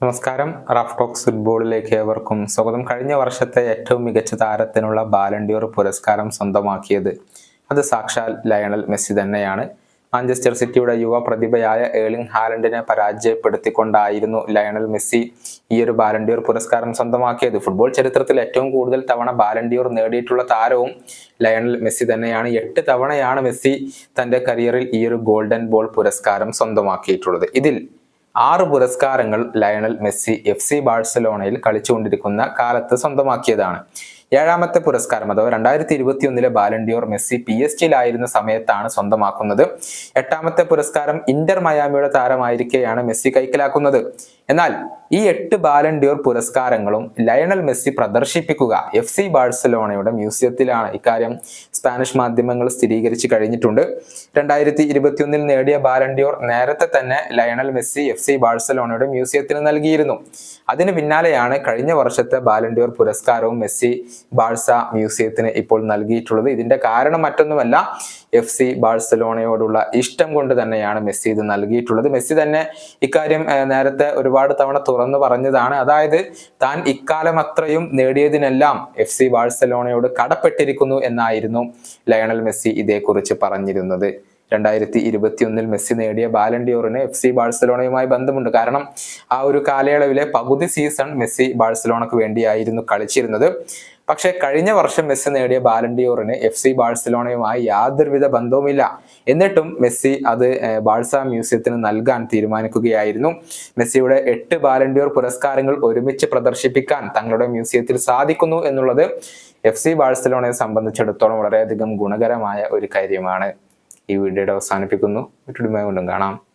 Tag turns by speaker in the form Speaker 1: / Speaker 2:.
Speaker 1: നമസ്കാരം. Raf talks ഫുട്ബോളിലേക്ക് ഏവർക്കും സ്വാഗതം. കഴിഞ്ഞ വർഷത്തെ ഏറ്റവും മികച്ച താരത്തിനുള്ള ബാലൻഡിയോർ പുരസ്കാരം സ്വന്തമാക്കിയത് അത് സാക്ഷാൽ ലയണൽ മെസ്സി തന്നെയാണ്. മാഞ്ചസ്റ്റർ സിറ്റിയുടെ യുവ പ്രതിഭയായ ഏളിംഗ് ഹാലൻഡിനെ പരാജയപ്പെടുത്തിക്കൊണ്ടായിരുന്നു ലയണൽ മെസ്സി ഈ ഒരു ബാലൻഡിയോർ പുരസ്കാരം സ്വന്തമാക്കിയത്. ഫുട്ബോൾ ചരിത്രത്തിൽ ഏറ്റവും കൂടുതൽ തവണ ബാലൻഡിയോർ നേടിയിട്ടുള്ള താരവും ലയണൽ മെസ്സി തന്നെയാണ്. എട്ട് തവണയാണ് മെസ്സി തന്റെ കരിയറിൽ ഈ ഒരു ഗോൾഡൻ ബോൾ പുരസ്കാരം സ്വന്തമാക്കിയിട്ടുള്ളത്. ഇതിൽ ആറ് പുരസ്കാരങ്ങൾ ലയണൽ മെസ്സി എഫ് സി ബാഴ്സലോണയിൽ കളിച്ചുകൊണ്ടിരിക്കുന്ന കാലത്ത് സ്വന്തമാക്കിയതാണ്. ഏഴാമത്തെ പുരസ്കാരം അഥവാ രണ്ടായിരത്തി ഇരുപത്തി ഒന്നിലെ Ballon d'Or Messi P S ജിയിലായിരുന്ന സമയത്താണ് സ്വന്തമാക്കുന്നത്. എട്ടാമത്തെ പുരസ്കാരം ഇന്റർ മയാമിയുടെ താരമായിരിക്കെയാണ് മെസ്സി കൈക്കലാക്കുന്നത്. എന്നാൽ ഈ എട്ട് ബാലൻഡിയോർ പുരസ്കാരങ്ങളും ലയണൽ മെസ്സി പ്രദർശിപ്പിക്കുക എഫ് സി ബാഴ്സലോണയുടെ മ്യൂസിയത്തിലാണ്. ഇക്കാര്യം സ്പാനിഷ് മാധ്യമങ്ങൾ സ്ഥിരീകരിച്ചു കഴിഞ്ഞിട്ടുണ്ട്. രണ്ടായിരത്തി ഇരുപത്തിയൊന്നിൽ നേടിയ ബാലൻഡിയോർ നേരത്തെ തന്നെ ലയണൽ മെസ്സി എഫ് സി ബാഴ്സലോണയുടെ മ്യൂസിയത്തിന് നൽകിയിരുന്നു. അതിന് പിന്നാലെയാണ് കഴിഞ്ഞ വർഷത്തെ ബാലൻഡിയോർ പുരസ്കാരവും മെസ്സി ബാഴ്സ മ്യൂസിയത്തിന് ഇപ്പോൾ നൽകിയിട്ടുള്ളത്. ഇതിന്റെ കാരണം മറ്റൊന്നുമല്ല എഫ് സി ബാഴ്സലോണയോടുള്ള ഇഷ്ടം കൊണ്ട് തന്നെയാണ് മെസ്സി ഇത് നൽകിയിട്ടുള്ളത്. മെസ്സി തന്നെ ഇക്കാര്യം നേരത്തെ ഒരുപാട് തവണ തുറന്നു പറഞ്ഞതാണ്. അതായത് താൻ ഇക്കാലം അത്രയും നേടിയതിനെല്ലാം എഫ് സി ബാഴ്സലോണയോട് കടപ്പെട്ടിരിക്കുന്നു എന്നായിരുന്നു ലയണൽ മെസ്സി ഇതേക്കുറിച്ച് പറഞ്ഞിരുന്നത്. രണ്ടായിരത്തി ഇരുപത്തി ഒന്നിൽ മെസ്സി നേടിയ ബാലൻഡിയോറിന് എഫ് സി ബാഴ്സലോണയുമായി ബന്ധമുണ്ട്. കാരണം ആ ഒരു കാലയളവിലെ പകുതി സീസൺ മെസ്സി ബാഴ്സലോണക്ക് വേണ്ടിയായിരുന്നു കളിച്ചിരുന്നത്. പക്ഷേ കഴിഞ്ഞ വർഷം മെസ്സി നേടിയ ബാലൻഡിയോറിന് എഫ് സി ബാഴ്സലോണയുമായി യാതൊരുവിധ ബന്ധവുമില്ല. എന്നിട്ടും മെസ്സി അത് ബാഴ്സ മ്യൂസിയത്തിന് നൽകാൻ തീരുമാനിക്കുകയായിരുന്നു. മെസ്സിയുടെ എട്ട് ബാലൻഡിയോർ പുരസ്കാരങ്ങൾ ഒരുമിച്ച് പ്രദർശിപ്പിക്കാൻ തങ്ങളുടെ മ്യൂസിയത്തിൽ സാധിക്കുന്നു എന്നുള്ളത് എഫ് സി ബാഴ്സലോണയെ സംബന്ധിച്ചിടത്തോളം വളരെയധികം ഗുണകരമായ ഒരു കാര്യമാണ്. ഈ വീഡിയോയുടെ അവസാനിപ്പിക്കുന്നു. മറ്റൊരു കാണാം.